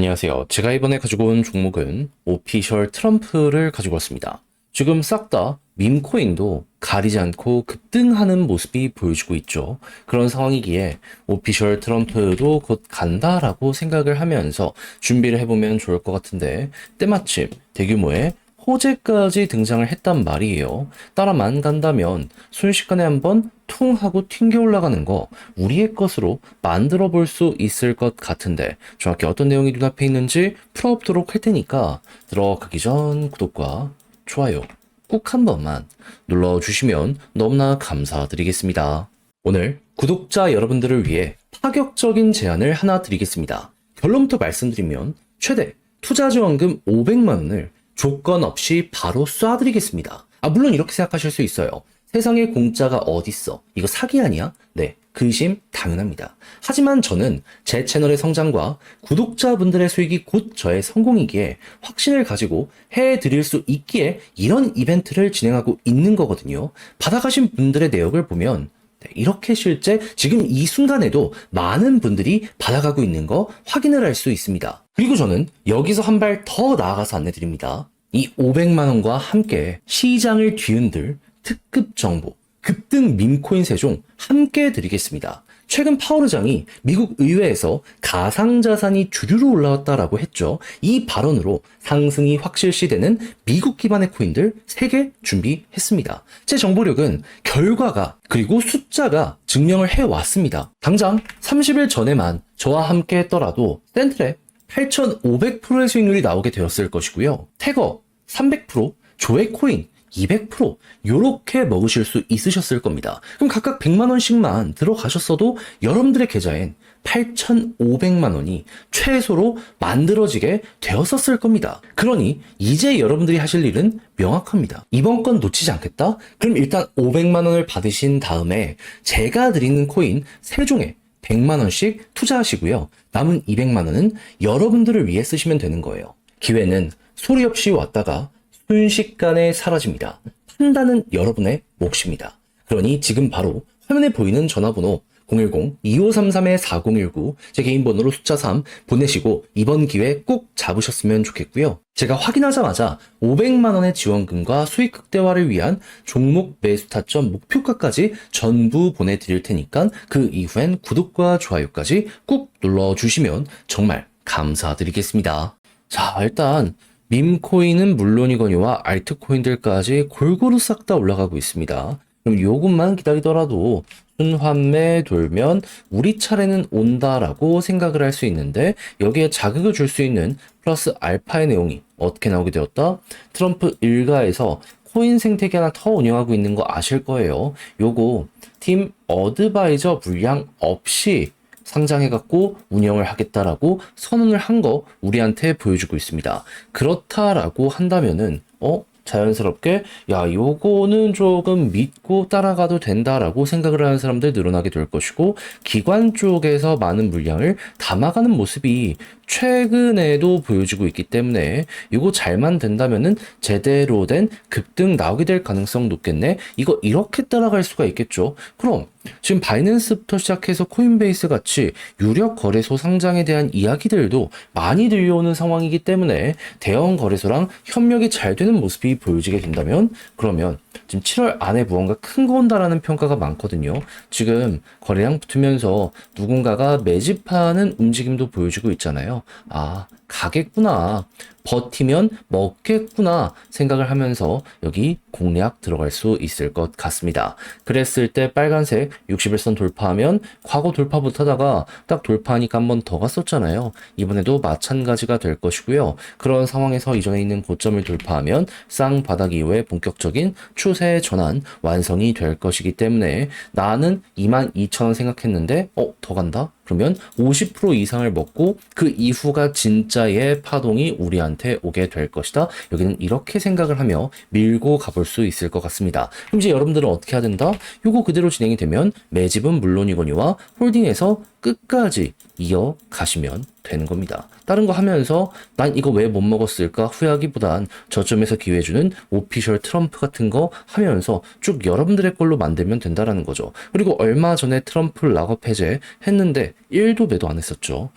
안녕하세요. 제가 이번에 가지고 온 종목은 오피셜 트럼프를 가지고 왔습니다. 지금 싹 다 밈코인도 가리지 않고 급등하는 모습이 보여지고 있죠. 그런 상황이기에 오피셜 트럼프도 곧 간다라고 생각을 하면서 준비를 해보면 좋을 것 같은데 때마침 대규모의 호재까지 등장을 했단 말이에요. 따라만 간다면 순식간에 한번 퉁 하고 튕겨 올라가는 거 우리의 것으로 만들어 볼 수 있을 것 같은데 정확히 어떤 내용이 눈앞에 있는지 풀어보도록 할 테니까 들어가기 전 구독과 좋아요 꼭 한 번만 눌러주시면 너무나 감사드리겠습니다. 오늘 구독자 여러분들을 위해 파격적인 제안을 하나 드리겠습니다. 결론부터 말씀드리면 최대 투자 지원금 500만 원을 조건 없이 바로 쏴드리겠습니다. 아, 물론 이렇게 생각하실 수 있어요. 세상에 공짜가 어딨어? 이거 사기 아니야? 네, 그 의심 당연합니다. 하지만 저는 제 채널의 성장과 구독자분들의 수익이 곧 저의 성공이기에 확신을 가지고 해드릴 수 있기에 이런 이벤트를 진행하고 있는 거거든요. 받아가신 분들의 내역을 보면 네, 이렇게 실제 지금 이 순간에도 많은 분들이 받아가고 있는 거 확인을 할 수 있습니다. 그리고 저는 여기서 한 발 더 나아가서 안내드립니다. 이 500만원과 함께 시장을 뒤흔들 특급 정보, 급등 밈코인 세종 함께 드리겠습니다. 최근 파워르장이 미국 의회에서 가상자산이 주류로 올라왔다라고 했죠. 이 발언으로 상승이 확실시되는 미국 기반의 코인들 3개 준비했습니다. 제 정보력은 결과가 그리고 숫자가 증명을 해왔습니다. 당장 30일 전에만 저와 함께 했더라도 센트랩 8,500%의 수익률이 나오게 되었을 것이고요. 태거 300%, 조회코인 200% 요렇게 먹으실 수 있으셨을 겁니다. 그럼 각각 100만 원씩만 들어가셨어도 여러분들의 계좌엔 8,500만 원이 최소로 만들어지게 되었었을 겁니다. 그러니 이제 여러분들이 하실 일은 명확합니다. 이번 건 놓치지 않겠다? 그럼 일단 500만 원을 받으신 다음에 제가 드리는 코인 3종에 100만 원씩 투자하시고요. 남은 200만 원은 여러분들을 위해 쓰시면 되는 거예요. 기회는 소리 없이 왔다가 순식간에 사라집니다. 판단은 여러분의 몫입니다. 그러니 지금 바로 화면에 보이는 전화번호 010-2533-4019 제 개인 번호로 숫자 3 보내시고 이번 기회 꼭 잡으셨으면 좋겠고요. 제가 확인하자마자 500만원의 지원금과 수익 극대화를 위한 종목 매수 타점 목표가까지 전부 보내드릴 테니까 그 이후엔 구독과 좋아요까지 꾹 눌러주시면 정말 감사드리겠습니다. 자, 일단 밈코인은 물론이거니와 알트코인들까지 골고루 싹 다 올라가고 있습니다. 그럼 요것만 기다리더라도 순환매 돌면 우리 차례는 온다라고 생각을 할 수 있는데 여기에 자극을 줄 수 있는 플러스 알파의 내용이 어떻게 나오게 되었다? 트럼프 일가에서 코인 생태계 하나 더 운영하고 있는 거 아실 거예요. 요거 팀 어드바이저 물량 없이 상장해갖고 운영을 하겠다라고 선언을 한 거 우리한테 보여주고 있습니다. 그렇다라고 한다면은, 어? 자연스럽게 야 요거는 조금 믿고 따라가도 된다라고 생각을 하는 사람들 늘어나게 될 것이고 기관 쪽에서 많은 물량을 담아가는 모습이 최근에도 보여지고 있기 때문에 이거 잘만 된다면은 제대로 된 급등 나오게 될 가능성 높겠네. 이거 이렇게 따라갈 수가 있겠죠. 그럼 지금 바이낸스부터 시작해서 코인베이스 같이 유력 거래소 상장에 대한 이야기들도 많이 들려오는 상황이기 때문에 대형 거래소랑 협력이 잘 되는 모습이 보여지게 된다면 그러면 지금 7월 안에 무언가 큰 거 온다라는 평가가 많거든요. 지금 거래량 붙으면서 누군가가 매집하는 움직임도 보여주고 있잖아요. 아, 가겠구나. 버티면 먹겠구나 생각을 하면서 여기 공략 들어갈 수 있을 것 같습니다. 그랬을 때 빨간색 61선 돌파하면 과거 돌파 못하다가 딱 돌파하니까 한 번 더 갔었잖아요. 이번에도 마찬가지가 될 것이고요. 그런 상황에서 이전에 있는 고점을 돌파하면 쌍바닥 이후에 본격적인 추세 전환 완성이 될 것이기 때문에 나는 22,000원 생각했는데 어 더 간다? 그러면 50% 이상을 먹고 그 이후가 진짜 의 파동이 우리한테 오게 될 것이다. 여기는 이렇게 생각을 하며 밀고 가볼 수 있을 것 같습니다. 그럼 이제 여러분들은 어떻게 해야 된다? 요거 그대로 진행이 되면 매집은 물론이거니와 홀딩에서 끝까지 이어가시면 되는 겁니다. 다른 거 하면서 난 이거 왜 못 먹었을까 후회하기보단 저점에서 기회 주는 오피셜 트럼프 같은 거 하면서 쭉 여러분들의 걸로 만들면 된다라는 거죠. 그리고 얼마 전에 트럼프 락업 해제 했는데 1도 매도 안 했었죠.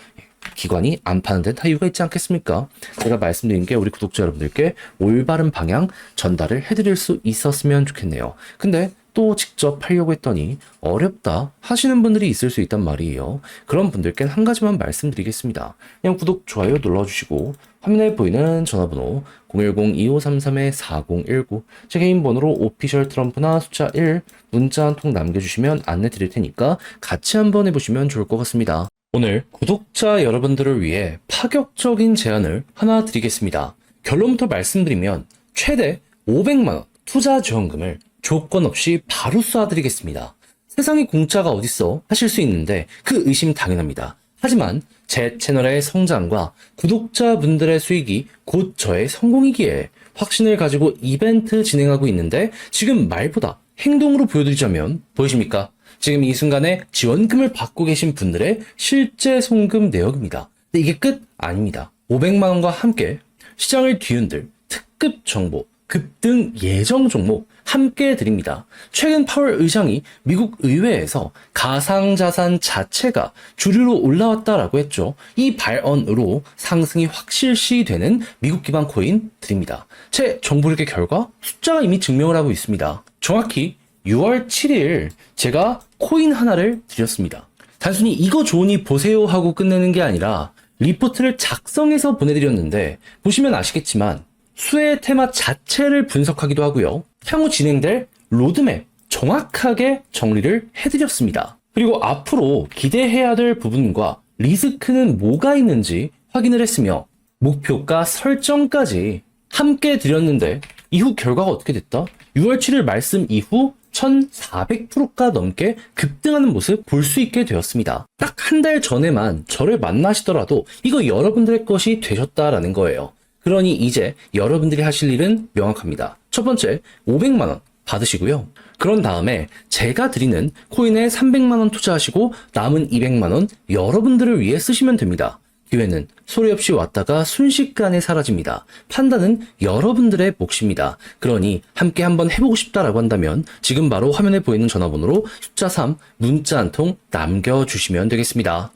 기관이 안 파는 데는 다 이유가 있지 않겠습니까? 제가 말씀드린 게 우리 구독자 여러분들께 올바른 방향 전달을 해드릴 수 있었으면 좋겠네요. 근데 또 직접 팔려고 했더니 어렵다 하시는 분들이 있을 수 있단 말이에요. 그런 분들께는 한 가지만 말씀드리겠습니다. 그냥 구독, 좋아요 눌러주시고 화면에 보이는 전화번호 010-2533-4019 제 개인 번호로 오피셜 트럼프나 숫자 1 문자 한 통 남겨주시면 안내 드릴 테니까 같이 한번 해보시면 좋을 것 같습니다. 오늘 구독자 여러분들을 위해 파격적인 제안을 하나 드리겠습니다. 결론부터 말씀드리면 최대 500만원 투자 지원금을 조건 없이 바로 쏴드리겠습니다. 세상에 공짜가 어딨어 하실 수 있는데 그 의심 당연합니다. 하지만 제 채널의 성장과 구독자분들의 수익이 곧 저의 성공이기에 확신을 가지고 이벤트 진행하고 있는데 지금 말보다 행동으로 보여드리자면 보이십니까? 지금 이 순간에 지원금을 받고 계신 분들의 실제 송금 내역입니다. 근데 이게 끝 아닙니다. 500만 원과 함께 시장을 뒤흔들 특급 정보, 급등 예정 종목 함께 드립니다. 최근 파월 의장이 미국 의회에서 가상자산 자체가 주류로 올라왔다라고 했죠. 이 발언으로 상승이 확실시 되는 미국 기반 코인 드립니다. 제 정보력의 결과 숫자가 이미 증명을 하고 있습니다. 정확히 6월 7일 제가 코인 하나를 드렸습니다. 단순히 이거 좋으니 보세요 하고 끝내는 게 아니라 리포트를 작성해서 보내드렸는데 보시면 아시겠지만 수의 테마 자체를 분석하기도 하고요. 향후 진행될 로드맵 정확하게 정리를 해드렸습니다. 그리고 앞으로 기대해야 될 부분과 리스크는 뭐가 있는지 확인을 했으며 목표가 설정까지 함께 드렸는데 이후 결과가 어떻게 됐다? 6월 7일 말씀 이후 1400%가 넘게 급등하는 모습 볼 수 있게 되었습니다. 딱 한 달 전에만 저를 만나시더라도 이거 여러분들의 것이 되셨다라는 거예요. 그러니 이제 여러분들이 하실 일은 명확합니다. 첫 번째, 500만원 받으시고요. 그런 다음에 제가 드리는 코인에 300만원 투자하시고 남은 200만원 여러분들을 위해 쓰시면 됩니다. 기회는 소리 없이 왔다가 순식간에 사라집니다. 판단은 여러분들의 몫입니다. 그러니 함께 한번 해보고 싶다라고 한다면 지금 바로 화면에 보이는 전화번호로 숫자 3 문자 한 통 남겨주시면 되겠습니다.